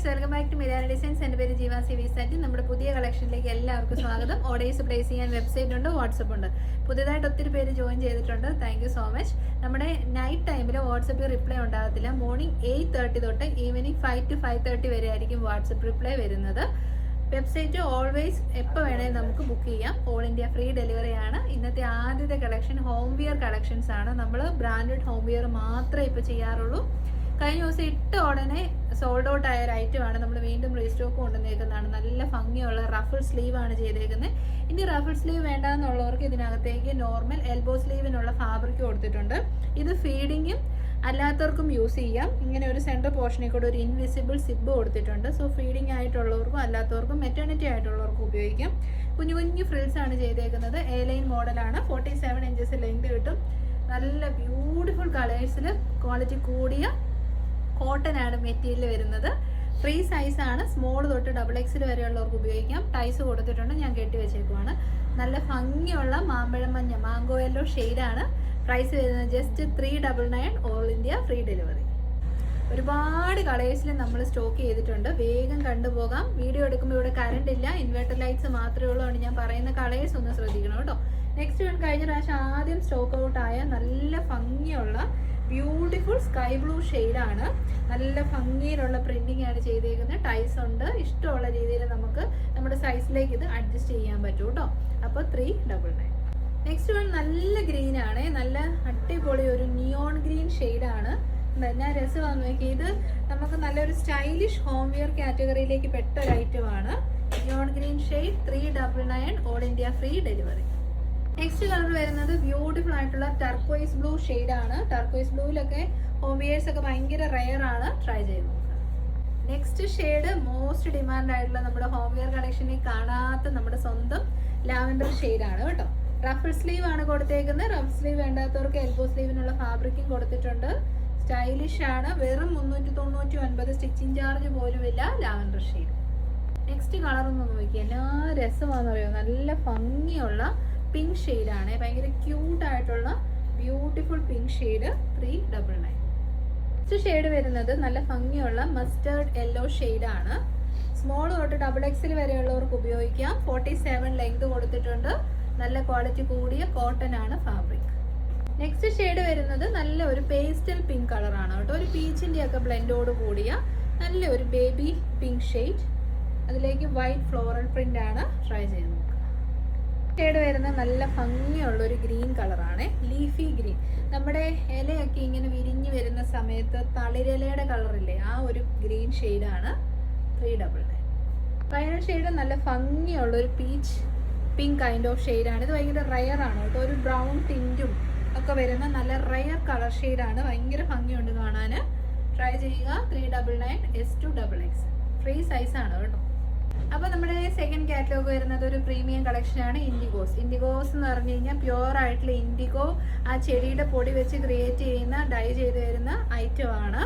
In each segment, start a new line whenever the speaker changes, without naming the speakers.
Guys welcome back to Mirana designs. എന്റെ പേര് ജീവ സി വി സാറ്റി. നമ്മുടെ പുതിയ കളക്ഷനിലേക്ക് എല്ലാവർക്കും സ്വാഗതം. ഓർഡേഴ്സ് പ്ലേസ് ചെയ്യാൻ വെബ്സൈറ്റ് ഉണ്ട് വാട്സപ്പ് ഉണ്ട്. പുതിയതായിട്ട് ഒത്തിരി പേര് ജോയിൻ ചെയ്തിട്ടുണ്ട്. താങ്ക് സോ മച്ച് നമ്മുടെ നൈറ്റ് ടൈമിൽ വാട്സപ്പിൽ റിപ്ലൈ ഉണ്ടാകത്തില്ല. മോർണിംഗ് എയ്റ്റ് തേർട്ടി തൊട്ട് evening five to five thirty വരെ ആയിരിക്കും വാട്സപ്പ് റിപ്ലൈ വരുന്നത്. വെബ്സൈറ്റ് ഓൾവേസ് എപ്പോൾ വേണേലും നമുക്ക് ബുക്ക് ചെയ്യാം. ഓൾ ഇന്ത്യ ഫ്രീ ഡെലിവറി ആണ്. ഇന്നത്തെ ആദ്യത്തെ കളക്ഷൻ ഹോം വിയർ കളക്ഷൻസ് ആണ്. നമ്മൾ ബ്രാൻഡഡ് ഹോം വിയർ മാത്രമേ ഇപ്പോൾ ചെയ്യാറുള്ളൂ. കഴിഞ്ഞ ദിവസം ഇട്ട ഉടനെ സോൾഡ് ഔട്ട് ആയ ഒരു ഐറ്റം ആണ് നമ്മൾ വീണ്ടും റീസ്റ്റോക്ക് കൊണ്ടുവന്നേക്കുന്നതാണ്. നല്ല ഭംഗിയുള്ള റഫിൾ സ്ലീവ് ആണ് ചെയ്തേക്കുന്നത്. ഇനി റഫിൾ സ്ലീവ് വേണ്ടാന്നുള്ളവർക്ക് ഇതിനകത്തേക്ക് നോർമൽ എൽബോ സ്ലീവിനുള്ള ഫാബ്രിക് കൊടുത്തിട്ടുണ്ട്. ഇത് ഫീഡിങ്ങും അല്ലാത്തവർക്കും യൂസ് ചെയ്യാം. ഇങ്ങനെ ഒരു സെന്റർ പോർഷനിൽ കൂടെ ഒരു ഇൻവിസിബിൾ സിബ് കൊടുത്തിട്ടുണ്ട്. സോ ഫീഡിങ് ആയിട്ടുള്ളവർക്കും അല്ലാത്തവർക്കും മെറ്റേണിറ്റി ആയിട്ടുള്ളവർക്കും ഉപയോഗിക്കാം. കുഞ്ഞു കുഞ്ഞു ഫ്രിൽസ് ആണ് ചെയ്തേക്കുന്നത്. എ ലൈൻ മോഡലാണ് ഫോർട്ടി സെവൻ ഇഞ്ചസ് ലെങ്ത് കിട്ടും. നല്ല ബ്യൂട്ടിഫുൾ കളേഴ്സിൽ ക്വാളിറ്റി കൂടിയ കോട്ടൺ ആണ് മെറ്റീരിയൽ വരുന്നത്. ഫ്രീ സൈസ് ആണ്. സ്മോൾ തൊട്ട് ഡബിൾ എക്സിൽ വരെയുള്ളവർക്ക് ഉപയോഗിക്കാം. ടൈസ് കൊടുത്തിട്ടുണ്ട്. ഞാൻ കെട്ടി വെച്ചേക്കുവാണ്. നല്ല ഭംഗിയുള്ള മാമ്പഴം മഞ്ഞ മാങ്കോ യെല്ലോ ഷെയ്ഡാണ് പ്രൈസ് വരുന്നത് just three double nine all India free delivery ഒരുപാട് കളേഴ്സിൽ നമ്മൾ സ്റ്റോക്ക് ചെയ്തിട്ടുണ്ട്. വേഗം കണ്ടുപോകാം. വീഡിയോ എടുക്കുമ്പോൾ ഇവിടെ കറണ്ട് ഇല്ല. ഇൻവെർട്ടർ ലൈറ്റ്സ് മാത്രമേ ഉള്ളൂ അതുകൊണ്ട് ഞാൻ പറയുന്ന കളേഴ്സ് ഒന്ന് ശ്രദ്ധിക്കണം കേട്ടോ. നെക്സ്റ്റ് കഴിഞ്ഞ പ്രാവശ്യം ആദ്യം സ്റ്റോക്ക് ഔട്ട് ആയ നല്ല ഭംഗിയുള്ള ബ്യൂട്ടിഫുൾ സ്കൈ ബ്ലൂ ആണ്. നല്ല ഭംഗിയിലുള്ള പ്രിന്റിംഗ് ആണ് ചെയ്തേക്കുന്നത്. ടൈസ് ഉണ്ട്. ഇഷ്ടമുള്ള രീതിയിൽ നമുക്ക് നമ്മുടെ സൈസിലേക്ക് ഇത് അഡ്ജസ്റ്റ് ചെയ്യാൻ പറ്റും കേട്ടോ. അപ്പോൾ three double nine next one നല്ല ഗ്രീൻ ആണ്. നല്ല അടിപൊളി ഒരു നിയോൺ ഗ്രീൻ ആണ്. ഞാൻ രസമാണെന്ന് നോക്കി. ഇത് നമുക്ക് നല്ലൊരു സ്റ്റൈലിഷ് ഹോംവെയർ കാറ്റഗറിയിലേക്ക് പെട്ട ഒരു ഐറ്റം ആണ്. Neon green shade three double nine all India free delivery next colour വരുന്നത് ബ്യൂട്ടിഫുൾ ആയിട്ടുള്ള ടർക്കോയിസ് ബ്ലൂ ആണ്. ടർക്കോയിസ് ബ്ലൂവിലൊക്കെ ഹോം വെയേഴ്സ് ഒക്കെ ഭയങ്കര റെയർ ആണ്. ട്രൈ ചെയ്ത് നെക്സ്റ്റ് ഷെയ്ഡ് മോസ്റ്റ് ഡിമാൻഡ് ആയിട്ടുള്ള നമ്മുടെ ഹോംവെയർ കളക്ഷനിൽ കാണാത്ത നമ്മുടെ സ്വന്തം ലാവൻഡർ ആണ് കേട്ടോ. റഫിൾ സ്ലീവ് ആണ് കൊടുത്തേക്കുന്നത്. റഫ് സ്ലീവ് വേണ്ടാത്തവർക്ക് എൽബോ സ്ലീവിനുള്ള ഫാബ്രിക്കും കൊടുത്തിട്ടുണ്ട്. സ്റ്റൈലിഷ് ആണ്. വെറും മുന്നൂറ്റി തൊണ്ണൂറ്റി ഒൻപത് സ്റ്റിച്ചിങ് ചാർജ് പോലുമില്ല ലാവൻഡർ ഷെയ്ഡ് നെക്സ്റ്റ് കളർ ഒന്ന് നോക്കിയാൽ എല്ലാ രസമാണെന്ന് പറയുമോ നല്ല ഭംഗിയുള്ള പിങ്ക് ഷെയ്ഡാണ് ഭയങ്കര ക്യൂട്ട് ആയിട്ടുള്ള beautiful pink shade three double nine next shade വരുന്നത് നല്ല ഭംഗിയുള്ള മസ്റ്റേർഡ് യെല്ലോ ആണ്. സ്മോൾ തൊട്ട് ഡബിൾ എക്സിൽ വരെയുള്ളവർക്ക് ഉപയോഗിക്കാം. ഫോർട്ടി സെവൻ ലെങ്ത് കൊടുത്തിട്ടുണ്ട്. നല്ല ക്വാളിറ്റി കൂടിയ കോട്ടൺ ആണ് ഫാബ്രിക് നെക്സ്റ്റ് ഷെയ്ഡ് വരുന്നത് നല്ല ഒരു പേസ്റ്റൽ പിങ്ക് കളറാണ് കേട്ടോ. ഒരു പീച്ചിന്റെ ഒക്കെ ബ്ലെൻഡോട് കൂടിയ നല്ല ഒരു ബേബി പിങ്ക് ഷെയ്ഡ് അതിലേക്ക് വൈറ്റ് ഫ്ലോറൽ പ്രിന്റ് ആണ് ട്രൈ നോക്കുക ഷെയ്ഡ് വരുന്ന നല്ല ഭംഗിയുള്ള ഒരു ഗ്രീൻ കളറാണ് ലീഫി ഗ്രീൻ. നമ്മുടെ ഇലയൊക്കെ ഇങ്ങനെ വിരിഞ്ഞു വരുന്ന സമയത്ത് തളിരിലയുടെ കളറില്ലേ ആ ഒരു ഗ്രീൻ ഷെയ്ഡാണ് three double nine. Final shade നല്ല ഭംഗിയുള്ള ഒരു പീച്ച് പിങ്ക് കൈൻഡ് ഓഫ് ഷെയ്ഡാണ്. ഇത് ഭയങ്കര റയർ ആണ് കേട്ടോ ഒരു ബ്രൗൺ ടിന്റും ഒക്കെ വരുന്ന നല്ല റയർ കളർ ഷെയ്ഡാണ്. ഭയങ്കര ഭംഗിയുണ്ട് കാണാൻ ട്രൈ ചെയ്യുക. Three double nine S to double X free സൈസാണ് കേട്ടോ. അപ്പോൾ നമ്മുടെ സെക്കൻഡ് കാറ്റലോഗ് വരുന്നത് ഒരു പ്രീമിയം കളക്ഷനാണ് ഇൻഡിഗോസ് ഇൻഡിഗോസ് എന്ന് പറഞ്ഞു കഴിഞ്ഞാൽ പ്യുവർ ആയിട്ടുള്ള ഇൻഡിഗോ ആ ചെടിയുടെ പൊടി വെച്ച് ക്രിയേറ്റ് ചെയ്യുന്ന ഡൈ ചെയ്ത് വരുന്ന ഐറ്റം ആണ്.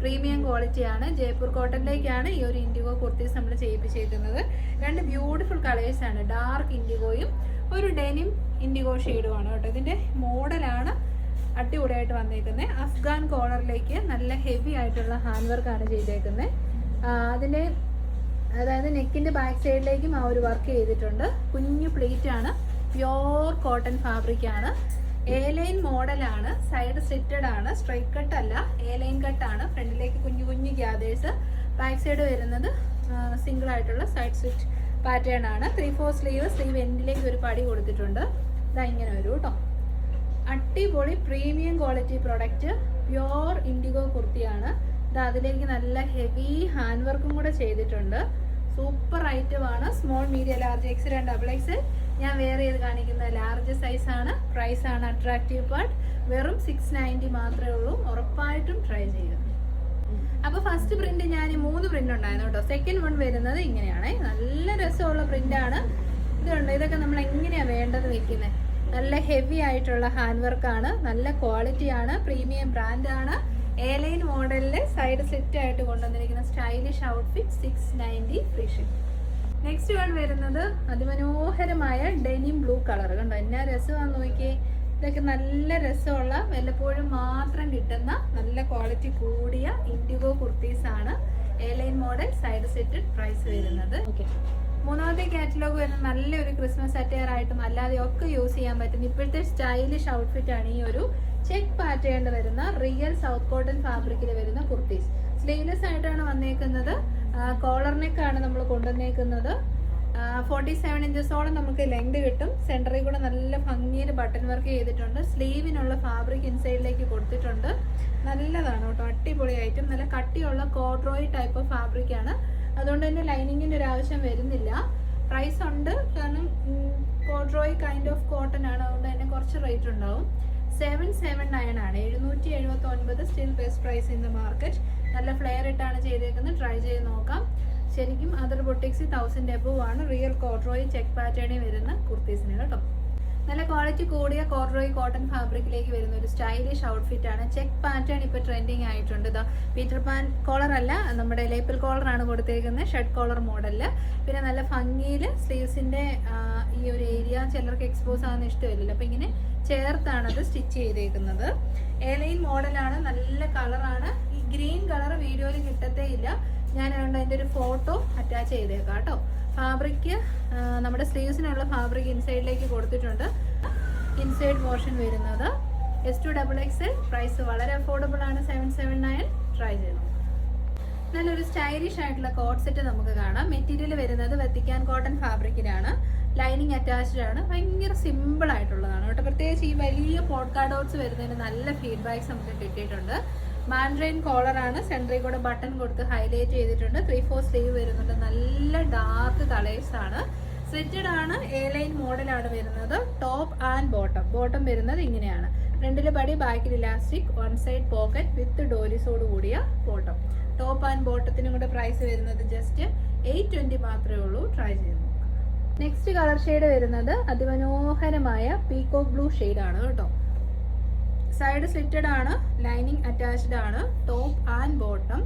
പ്രീമിയം ക്വാളിറ്റിയാണ് ജയ്പൂർ കോട്ടണിലേക്കാണ് ഈ ഒരു ഇൻഡിഗോ കുർത്തീസ് നമ്മൾ ചെയ്യിപ്പിച്ചേക്കുന്നത്. രണ്ട് ബ്യൂട്ടിഫുൾ കളേഴ്സ് ആണ്. ഡാർക്ക് ഇൻഡിഗോയും ഒരു ഡെനിം ഇൻഡിഗോ ഷെയ്ഡുമാണ് കേട്ടോ. ഇതിന്റെ മോഡലാണ് അടിപൊളിയായിട്ട് വന്നേക്കുന്നത് അഫ്ഗാൻ കോളറിലേക്ക് നല്ല ഹെവി ആയിട്ടുള്ള ഹാൻഡ് വർക്കാണ് ചെയ്തേക്കുന്നത് അതിന്റെ അതായത് നെക്കിന്റെ ബാക്ക് സൈഡിലേക്കും ആ ഒരു വർക്ക് ചെയ്തിട്ടുണ്ട്. കുഞ്ഞു പ്ലേറ്റ് ആണ്. പ്യോർ കോട്ടൺ ഫാബ്രിക് ആണ്. എ ലൈൻ മോഡലാണ് സൈഡ് സ്ലിറ്റഡ് ആണ്. സ്ട്രൈറ്റ് കട്ട് അല്ല. എ ലൈൻ കട്ട് ആണ് ഫ്രണ്ടിലേക്ക് കുഞ്ഞു കുഞ്ഞു ഗ്യാദേഴ്സ് ബാക്ക് സൈഡ് വരുന്നത് സിംഗിൾ ആയിട്ടുള്ള സൈഡ് സ്വിച്ച് പാറ്റേൺ ആണ്. ത്രീ ഫോർ സ്ലീവ് സ്ലീവ് എൻഡിലേക്ക് ഒരു പടി കൊടുത്തിട്ടുണ്ട്. ഇതാ ഇങ്ങനെ വരും കേട്ടോ അടിപൊളി premium quality product pure indigo കുർത്തിയാണ് ഇത് അതിലേക്ക് നല്ല ഹെവി ഹാൻഡ് വർക്കും കൂടെ ചെയ്തിട്ടുണ്ട്. സൂപ്പർ ഐറ്റം ആണ്. Small medium large X and double X ഞാൻ വേറെ ചെയ്ത് കാണിക്കുന്ന ലാർജ് സൈസാണ് ആണ്. പ്രൈസ് ആണ് അട്രാക്റ്റീവ് പാർട്ട് വെറും സിക്സ് നയന്റി മാത്രമേ ഉള്ളൂ. ഉറപ്പായിട്ടും ട്രൈ ചെയ്യുക. അപ്പൊ ഫസ്റ്റ് പ്രിന്റ് ഞാൻ മൂന്ന് പ്രിന്റ് ഉണ്ടായിരുന്നു കേട്ടോ. സെക്കൻഡ് വൺ വരുന്നത് ഇങ്ങനെയാണ്. നല്ല രസമുള്ള പ്രിന്റ് ആണ്. ഇതുണ്ട് ഇതൊക്കെ നമ്മൾ എങ്ങനെയാ വേണ്ടത് വെക്കുന്നത് നല്ല ഹെവി ആയിട്ടുള്ള ഹാൻഡ് വർക്ക് ആണ്. നല്ല ക്വാളിറ്റി ആണ്. പ്രീമിയം ബ്രാൻഡ് ആണ് മോഡലിൽ സൈഡ് സെറ്റ് ആയിട്ട് കൊണ്ടുവന്നിരിക്കുന്ന stylish outfit six ninety free ship next one വരുന്നത് അതിമനോഹരമായ ഡെനിം ബ്ലൂ കളർ കണ്ടോ എന്നാ രസമാണെന്ന് നോക്കിയേ. ഇതൊക്കെ നല്ല രസമുള്ള വല്ലപ്പോഴും മാത്രം കിട്ടുന്ന നല്ല ക്വാളിറ്റി കൂടിയ ഇൻഡിഗോ കുർത്തീസ് ആണ് മോഡൽ സൈഡ് സെറ്റ് പ്രൈസ് വരുന്നത്.
ഓക്കെ
മൂന്നാമത്തെ കാറ്റലോഗ് വരുന്ന നല്ലൊരു ക്രിസ്മസ് അറ്റയർ ആയിട്ടും അല്ലാതെ ഒക്കെ യൂസ് ചെയ്യാൻ പറ്റുന്ന ഇപ്പോഴത്തെ സ്റ്റൈലിഷ് ഔട്ട്ഫിറ്റ് ആണ് ഈ ഒരു ചെക്ക് പാറ്റേണിൽ വരുന്ന റിയൽ സൗത്ത് കോട്ടൺ ഫാബ്രിക്കിൽ വരുന്ന കുർത്തീസ്. സ്ലീവ്ലെസ് ആയിട്ടാണ് വന്നേക്കുന്നത്. കോളർ നമ്മൾ കൊണ്ടുവന്നേക്കുന്നത്. ഫോർട്ടി സെവൻ ഇഞ്ചസോളം നമുക്ക് ലെങ്ത് കിട്ടും. സെന്ററിൽ കൂടെ നല്ല ഭംഗിയിൽ ബട്ടൺ വർക്ക് ചെയ്തിട്ടുണ്ട്. സ്ലീവിനുള്ള ഫാബ്രിക് ഇൻസൈഡിലേക്ക് കൊടുത്തിട്ടുണ്ട്. നല്ലതാണ് കേട്ടോ. അടിപൊളി ഐറ്റം നല്ല കട്ടിയുള്ള കോഡ്രോയി ടൈപ്പ് ഓഫ് ഫാബ്രിക്കാണ് അതുകൊണ്ട് തന്നെ ലൈനിങ്ങിന്റെ ഒരു ആവശ്യം വരുന്നില്ല. പ്രൈസ് ഉണ്ട്. കാരണം കോഡ്രോയി കൈൻഡ് ഓഫ് കോട്ടൺ ആണ്. അതുകൊണ്ട് തന്നെ കുറച്ച് റേറ്റ് ഉണ്ടാവും. സെവൻ സെവൻ നയൻ ആണ്. എഴുന്നൂറ്റി എഴുപത്തി ഒൻപത് still best price in the market നല്ല ഫ്ലെയർ ഇട്ടാണ് ചെയ്തേക്കുന്നത്. ട്രൈ ചെയ്ത് നോക്കാം. ശരിക്കും അതർ ബൊട്ടിക്സ് തൗസൻഡ് എബവ് ആണ്. റിയൽ കോട്രോയി ചെക്ക് പാറ്റേണിൽ വരുന്ന കുർത്തീസിന് കേട്ടോ. നല്ല ക്വാളിറ്റി കൂടിയ കോർഡ്രോയി കോട്ടൺ ഫാബ്രിക്കിലേക്ക് വരുന്ന ഒരു സ്റ്റൈലിഷ് ഔട്ട്ഫിറ്റ് ആണ്. ചെക്ക് പാറ്റേൺ ഇപ്പോൾ ട്രെൻഡിങ് ആയിട്ടുണ്ട്. ഇതാ പീറ്റർ പാൻ കോളർ അല്ല നമ്മുടെ ലേപ്പിൾ കോളർ ആണ് കൊടുത്തേക്കുന്നത് ഷർട്ട് കോളർ മോഡലിൽ പിന്നെ നല്ല ഭംഗിയിൽ സ്ലീവ്സിന്റെ ഈ ഒരു ഏരിയ ചിലർക്ക് എക്സ്പോസ് ആകുന്ന ഇഷ്ടമില്ലല്ലോ. അപ്പോൾ ഇങ്ങനെ ചേർത്താണ് അത് സ്റ്റിച്ച് ചെയ്തേക്കുന്നത്. ഏലൈൻ മോഡലാണ് നല്ല കളറാണ് ഗ്രീൻ കളർ വീഡിയോയിൽ കിട്ടത്തേ ഇല്ല ഞാൻ അതിന്റെ ഒരു ഫോട്ടോ അറ്റാച്ച് ചെയ്തേക്കാം കേട്ടോ. ഫാബ്രിക്ക് നമ്മുടെ സ്ലീവ്സിനുള്ള ഫാബ്രിക് ഇൻസൈഡിലേക്ക് കൊടുത്തിട്ടുണ്ട്. ഇൻസൈഡ് പോർഷൻ വരുന്നത് S to double X price വളരെ അഫോർഡബിൾ ആണ്. സെവൻ സെവൻ നയൻ ട്രൈ ചെയ്തു നല്ലൊരു സ്റ്റൈലിഷ് ആയിട്ടുള്ള കോട്ട് സെറ്റ് നമുക്ക് കാണാം. മെറ്റീരിയൽ വരുന്നത് വെത്തിക്കാൻ കോട്ടൺ ഫാബ്രിക്കിലാണ്. ലൈനിങ് അറ്റാച്ച്ഡ് ആണ്. ഭയങ്കര സിമ്പിൾ ആയിട്ടുള്ളതാണ് കേട്ടോ. പ്രത്യേകിച്ച് ഈ വലിയ പോഡ്കാർഡ് കാർഡോട്ട്സ് വരുന്നതിന് നല്ല ഫീഡ്ബാക്ക്സ് നമുക്ക് കിട്ടിയിട്ടുണ്ട്. മാൻഡ്രൈൻ ആണ്. സെൻട്രിൽ കൂടെ ബട്ടൺ കൊടുത്ത് ഹൈലൈറ്റ് ചെയ്തിട്ടുണ്ട്. ത്രീ ഫോർ സ്ലീവ് വരുന്നുണ്ട്. നല്ല ഡാർക്ക് കളേഴ്സ് ആണ്. സ്ലിറ്റഡ് ആണ്. എ ലൈൻ മോഡലാണ് വരുന്നത്. ടോപ്പ് ആൻഡ് ബോട്ടം ബോട്ടം വരുന്നത് ഇങ്ങനെയാണ്. ഫ്രണ്ടിലെ പടി ബാക്കിൽ elastic one side pocket with ഡോലിസോട് കൂടിയ ബോട്ടം ടോപ്പ് ആൻഡ് ബോട്ടത്തിനും കൂടെ പ്രൈസ് വരുന്നത് ജസ്റ്റ് എയ്റ്റ് ട്വന്റി മാത്രമേ ഉള്ളൂ. ട്രൈ ചെയ്ത് നെക്സ്റ്റ് കളർ ഷെയ്ഡ് വരുന്നത് അതിമനോഹരമായ പീക്കോ ബ്ലൂ ആണ് കേട്ടോ. സൈഡ് സ്ലിറ്റഡ് ആണ് ലൈനിങ് അറ്റാച്ച്ഡ് ആണ് ടോപ്പ് ആൻഡ് ബോട്ടം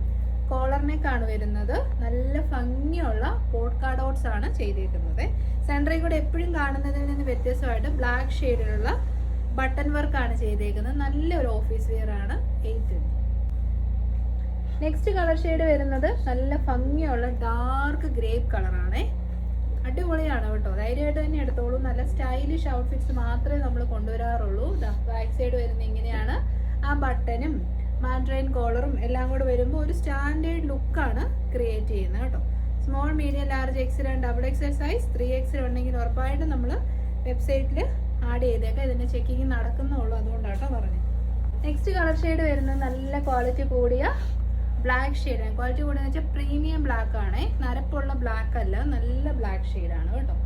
കോളർ വരുന്നത്. നല്ല ഭംഗിയുള്ള പോട്ട് ഡോട്ട്സ് ആണ് ചെയ്തേക്കുന്നത്. സെൻട്രിൽ കൂടെ എപ്പോഴും കാണുന്നതിൽ നിന്ന് വ്യത്യസ്തമായിട്ട് ബ്ലാക്ക് ഷെയ്ഡിലുള്ള ബട്ടൺ വർക്കാണ് ചെയ്തേക്കുന്നത്. നല്ലൊരു ഓഫീസ് വെയർ ആണ് എയ്റ്റ് നെക്സ്റ്റ് കളർ ഷെയ്ഡ് വരുന്നത് നല്ല ഭംഗിയുള്ള ഡാർക്ക് ഗ്രേപ്പ് കളറാണേ അടിപൊളിയാണ് കേട്ടോ. ധൈര്യമായിട്ട് തന്നെ എടുത്തോളൂ. നല്ല സ്റ്റൈലിഷ് ഔട്ട്ഫിറ്റ്സ് മാത്രമേ നമ്മൾ കൊണ്ടുവരാറുള്ളൂ. ബാക്ക് സൈഡ് വരുന്ന ഇങ്ങനെയാണ്. ആ ബട്ടനും മാൻഡ്രൈൻ കോളറും എല്ലാം കൂടെ വരുമ്പോൾ ഒരു സ്റ്റാൻഡേർഡ് ലുക്കാണ് ക്രിയേറ്റ് ചെയ്യുന്നത് കേട്ടോ. Small medium large XL double XL size three XL ഉണ്ടെങ്കിൽ ഉറപ്പായിട്ടും നമ്മൾ വെബ്സൈറ്റിൽ ആഡ് ചെയ്തേക്കാം. ഇതിന്റെ ചെക്കിങ് നടക്കുന്നുള്ളൂ അതുകൊണ്ടാട്ടോ പറഞ്ഞത്. നെക്സ്റ്റ് കളർ ഷെയ്ഡ് വരുന്നത് നല്ല ക്വാളിറ്റി കൂടിയ ബ്ലാക്ക് ഷെയ്ഡാണ് ക്വാളിറ്റി കൂടുതൽ വെച്ചാൽ പ്രീമിയം ബ്ലാക്ക് ആണ്. നരപ്പുള്ള ബ്ലാക്ക് അല്ല നല്ല ബ്ലാക്ക് ഷെയ്ഡാണ് കേട്ടോ.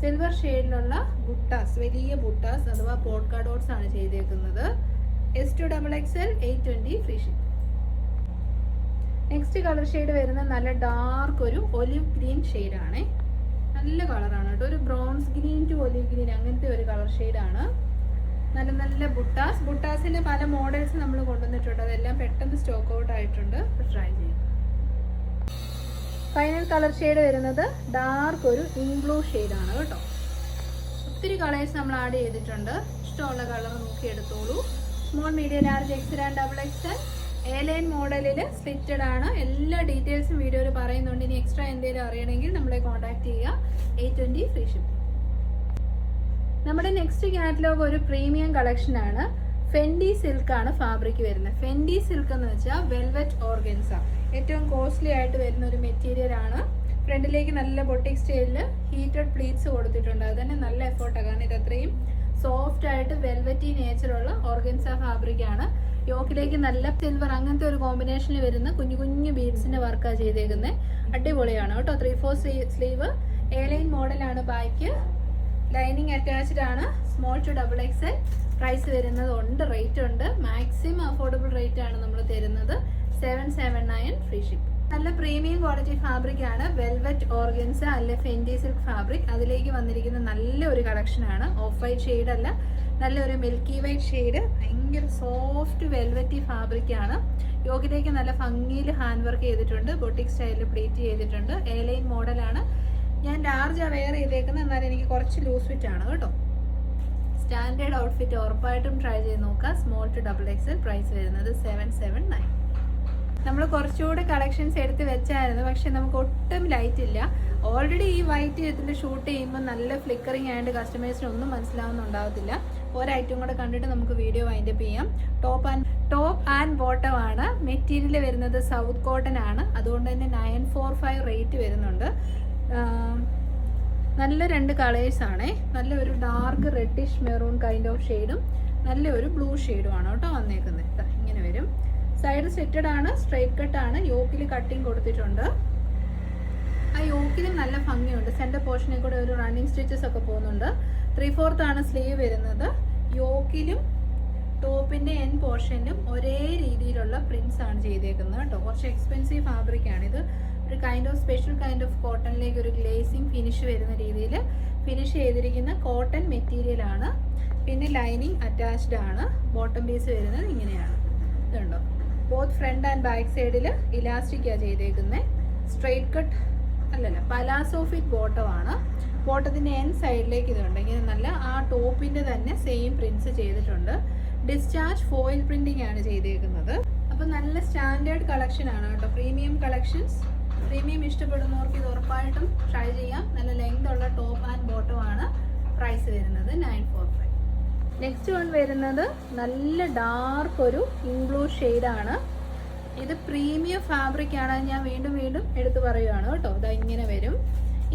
സിൽവർ ഷെയ്ഡിലുള്ള ബുട്ടാസ് വലിയ ബുട്ടാസ് അഥവാ പോട്ട് ഡോട്ട്സ് ആണ് ചെയ്തേക്കുന്നത്. S to double X L eight twenty free ship next colour shade വരുന്ന നല്ല ഡാർക്ക് ഒരു ഒലിവ് ഗ്രീൻ ഷെയ്ഡാണ് നല്ല കളറാണ് കേട്ടോ. ഒരു browns green to olive green അങ്ങനത്തെ ഒരു കളർ ഷെയ്ഡാണ് നല്ല നല്ല ബുട്ടാസ്. ബുട്ടാസിന്റെ പല മോഡൽസ് നമ്മൾ കൊണ്ടുവന്നിട്ടുണ്ട്. അതെല്ലാം പെട്ടെന്ന് സ്റ്റോക്ക് ഔട്ട് ആയിട്ടുണ്ട്. ട്രൈ ചെയ്യാം. ഫൈനൽ കളർ ഷെയ്ഡ് വരുന്നത് ഡാർക്ക് ഒരു ഇൻബ്ലൂ ഷെയ്ഡാണ് കേട്ടോ. ഒത്തിരി കളേഴ്സ് നമ്മൾ ആഡ് ചെയ്തിട്ടുണ്ട്. ഇഷ്ടമുള്ള കളർ നോക്കി എടുത്തോളൂ. Small medium large X and double X A line മോഡലിൽ സ്ലിറ്റഡ് ആണ്. എല്ലാ ഡീറ്റെയിൽസും വീഡിയോയിൽ പറയുന്നുണ്ട്. ഇനി എക്സ്ട്രാ എന്തെങ്കിലും അറിയണമെങ്കിൽ നമ്മളെ കോൺടാക്ട് ചെയ്യുക. എയ്റ്റ് ട്വന്റി ഫ്രീ ഷിപ്പിംഗ് നമ്മുടെ നെക്സ്റ്റ് കാറ്റലോഗ് ഒരു പ്രീമിയം കളക്ഷൻ ആണ്. ഫെൻഡി സിൽക്ക് ആണ് ഫാബ്രിക് വരുന്നത്. ഫെൻഡി സിൽക്ക് എന്ന് വെച്ചാൽ വെൽവെറ്റ് ഓർഗൻസ ഏറ്റവും കോസ്റ്റ്ലി ആയിട്ട് വരുന്ന ഒരു മെറ്റീരിയൽ ആണ്. ഫ്രണ്ടിലേക്ക് നല്ല ബൊട്ടിക് സ്റ്റൈലിൽ ഹീറ്റഡ് പ്ലീറ്റ്സ് കൊടുത്തിട്ടുണ്ട്. അത് തന്നെ നല്ല എഫോർട്ടാണ് കാരണം ഇത് അത്രയും സോഫ്റ്റ് ആയിട്ട് വെൽവെറ്റി നേച്ചറുള്ള ഓർഗൻസ ഫാബ്രിക് ആണ്. യോക്കിലേക്ക് നല്ല സിൽവർ അങ്ങനത്തെ ഒരു കോമ്പിനേഷനിൽ വരുന്ന കുഞ്ഞു കുഞ്ഞു ബീഡ്സിന്റെ വർക്കാണ് ചെയ്തേക്കുന്നത് അടിപൊളിയാണ് കേട്ടോ. Three four sleeve airline line മോഡലാണ് ബാക്ക് ലൈനിങ് അറ്റാച്ച്ഡ് ആണ് small to double X L. Price വരുന്നത് ഉണ്ട് റേറ്റ് ഉണ്ട്. മാക്സിമം അഫോർഡബിൾ റേറ്റ് ആണ് നമ്മൾ തരുന്നത്. Seven seven nine free ship. നല്ല പ്രീമിയം ക്വാളിറ്റി ഫാബ്രിക് ആണ്. വെൽവെറ്റ് ഓർഗൻസ് അല്ലെ ഫെൻഡി സിൽക്ക് ഫാബ്രിക്. അതിലേക്ക് വന്നിരിക്കുന്ന നല്ല ഒരു കളക്ഷൻ ആണ്. ഓഫ് വൈറ്റ് ഷെയ്ഡ് അല്ല. നല്ലൊരു മിൽക്കി വൈറ്റ് ഷെയ്ഡ്. ഭയങ്കര സോഫ്റ്റ് വെൽവെറ്റി ഫാബ്രിക് ആണ്. യോഗിലേക്ക് നല്ല ഭംഗിയിൽ ഹാൻഡ് വർക്ക് ചെയ്തിട്ടുണ്ട്. ബൊട്ടിക് സ്റ്റൈലിൽ പ്ലേറ്റ് ചെയ്തിട്ടുണ്ട്. എ ലൈൻ മോഡലാണ്. ഞാൻ ലാർജ് വെയർ ചെയ്തേക്കുന്നത് എന്നാലും എനിക്ക് കുറച്ച് ലൂസ് ഫിറ്റ് ആണ് കേട്ടോ. സ്റ്റാൻഡേർഡ് ഔട്ട്ഫിറ്റ് ഉറപ്പായിട്ടും ട്രൈ ചെയ്ത് നോക്കുക. Small to double X price വരുന്നത് സെവൻ സെവൻ നയൻ നമ്മൾ കുറച്ചുകൂടെ കളക്ഷൻസ് എടുത്ത് വെച്ചായിരുന്നു. പക്ഷെ നമുക്ക് ഒട്ടും ലൈറ്റ് ഇല്ല. ഓൾറെഡി ഈ വൈറ്റ് ഇതിൽ ഷൂട്ട് ചെയ്യുമ്പോൾ നല്ല ഫ്ലിക്കറിങ് ആയതുകൊണ്ട് കസ്റ്റമേഴ്സിന് ഒന്നും മനസ്സിലാവുന്നുണ്ടാവത്തില്ല ഒരൈറ്റം കൂടെ കണ്ടിട്ട് നമുക്ക് വീഡിയോ വൈൻഡപ്പ് ചെയ്യാം. Top and top and bottom ആണ്. മെറ്റീരിയൽ വരുന്നത് സൗത്ത് കോട്ടൺ ആണ്. അതുകൊണ്ട് തന്നെ നയൻ ഫോർ ഫൈവ് റേറ്റ് വരുന്നുണ്ട്. നല്ല രണ്ട് കളേഴ്സ് ആണേ. നല്ല ഒരു dark reddish maroon kind of ഷെയ്ഡും നല്ല ഒരു ബ്ലൂ ഷെയ്ഡും ആണ് കേട്ടോ വന്നേക്കുന്നത് ഇങ്ങനെ വരും. സൈഡ് സെറ്റഡ് ആണ് സ്ട്രൈറ്റ് കട്ട് ആണ്. യോക്കിൽ കട്ടിങ് കൊടുത്തിട്ടുണ്ട്. ആ യോക്കിലും നല്ല ഭംഗിയുണ്ട്. സെന്റർ പോർഷനിൽ കൂടെ ഒരു റണ്ണിങ് സ്റ്റിച്ചസ് ഒക്കെ പോകുന്നുണ്ട്. ത്രീ ഫോർത്ത് ആണ് സ്ലീവ് വരുന്നത്. യോക്കിലും ടോപ്പിന്റെ എൻ പോർഷനും ഒരേ രീതിയിലുള്ള പ്രിന്റ്സ് ആണ് ചെയ്തേക്കുന്നത് കേട്ടോ. കുറച്ച് എക്സ്പെൻസീവ് ഫാബ്രിക് ആണ് ഇത്. ഒരു kind of special kind of കോട്ടണിലേക്ക് ഒരു ഗ്ലേസിങ് ഫിനിഷ് വരുന്ന രീതിയിൽ ഫിനിഷ് ചെയ്തിരിക്കുന്ന കോട്ടൺ മെറ്റീരിയൽ ആണ്. പിന്നെ ലൈനിങ് അറ്റാച്ച്ഡ് ആണ്. ബോട്ടം പീസ് വരുന്നത് ഇങ്ങനെയാണ്. ഇതുണ്ടോ? ബോത്ത് ഫ്രണ്ട് ആൻഡ് ബാക്ക് സൈഡിൽ ഇലാസ്റ്റിക്കാണ് ചെയ്തേക്കുന്നത് സ്ട്രെയിറ്റ് കട്ട് അല്ലല്ല പലാസോ ഫിറ്റ് ബോട്ടം ആണ് ബോട്ടത്തിന്റെ എൻ സൈഡിലേക്ക് ഇതുണ്ട്. ഇങ്ങനെ നല്ല ആ ടോപ്പിന്റെ തന്നെ സെയിം പ്രിന്റ്സ് ചെയ്തിട്ടുണ്ട്. ഡിസ്ചാർജ് ഫോയിൽ പ്രിന്റിംഗ് ആണ് ചെയ്തേക്കുന്നത്. അപ്പൊ നല്ല സ്റ്റാൻഡേർഡ് കളക്ഷൻ ആണ് കേട്ടോ. Premium collections. പ്രീമിയം ഇഷ്ടപ്പെടുന്നവർക്ക് ഇത് ഉറപ്പായിട്ടും ട്രൈ ചെയ്യാം. നല്ല ലെങ്ത് ഉള്ള ടോപ്പ് ആൻഡ് ബോട്ടം ആണ് പ്രൈസ് വരുന്നത് nine four five next one വരുന്നത് നല്ല ഡാർക്ക് ഒരു ഇംഗ്ലൂ ആണ്. ഇത് പ്രീമിയം ഫാബ്രിക് ആണ്. ഞാൻ വീണ്ടും വീണ്ടും എടുത്തു പറയുകയാണ് കേട്ടോ. ഇതാ ഇങ്ങനെ വരും.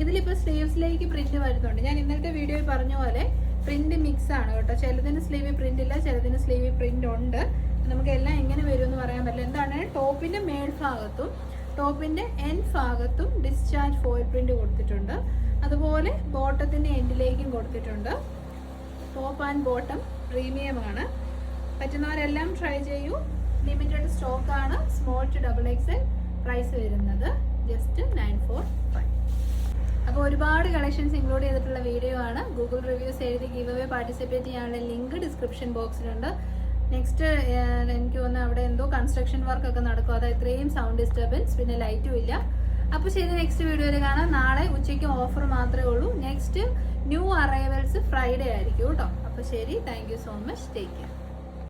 ഇതിലിപ്പോൾ സ്ലീവ്സിലേക്ക് പ്രിന്റ് വരുന്നുണ്ട്. ഞാൻ ഇന്നത്തെ വീഡിയോയിൽ പറഞ്ഞ പോലെ പ്രിന്റ് മിക്സ് ആണ് കേട്ടോ. ചിലതിന് സ്ലീവ് പ്രിന്റ് ഇല്ല ചിലതിന് സ്ലീവ് പ്രിന്റ് ഉണ്ട്. നമുക്ക് എല്ലാം എങ്ങനെ വരും എന്ന് പറയാൻ പറ്റില്ല. എന്താണ്? ടോപ്പിന്റെ മേൽഭാഗത്തും ടോപ്പിന്റെ എൻ ഭാഗത്തും ഡിസ്ചാർജ് ഫോയിൽ പ്രിന്റ് കൊടുത്തിട്ടുണ്ട്. അതുപോലെ ബോട്ടത്തിന്റെ എൻഡിലേക്കും കൊടുത്തിട്ടുണ്ട്. ടോപ്പ് ആൻഡ് ബോട്ടം പ്രീമിയം ആണ്. പറ്റുന്നവരെല്ലാം ട്രൈ ചെയ്യൂ. ലിമിറ്റഡ് സ്റ്റോക്ക് ആണ്. Small to double X price വരുന്നത്. ജസ്റ്റ് നയൻ ഫോർ അപ്പോൾ ഒരുപാട് കളക്ഷൻസ് ഇൻക്ലൂഡ് ചെയ്തിട്ടുള്ള വീഡിയോ ആണ്. ഗൂഗിൾ റിവ്യൂസ് എഴുതി ഗീവ് അവേ പാർട്ടിസിപ്പേറ്റ് ചെയ്യാനുള്ള ലിങ്ക് ഡിസ്ക്രിപ്ഷൻ ബോക്സിലുണ്ട് നെക്സ്റ്റ് എനിക്ക് തോന്നുന്നു അവിടെ എന്തോ കൺസ്ട്രക്ഷൻ വർക്ക് ഒക്കെ നടക്കും. അത് ഇത്രയും സൗണ്ട് ഡിസ്റ്റർബൻസ് പിന്നെ ലൈറ്റും ഇല്ല. അപ്പോൾ ശരി നെക്സ്റ്റ് വീഡിയോയിൽ കാണാം. നാളെ ഉച്ചയ്ക്ക് ഓഫർ മാത്രമേ ഉള്ളൂ. നെക്സ്റ്റ് ന്യൂ അറൈവൽസ് ഫ്രൈഡേ ആയിരിക്കും കേട്ടോ. അപ്പോൾ ശരി thank so much take care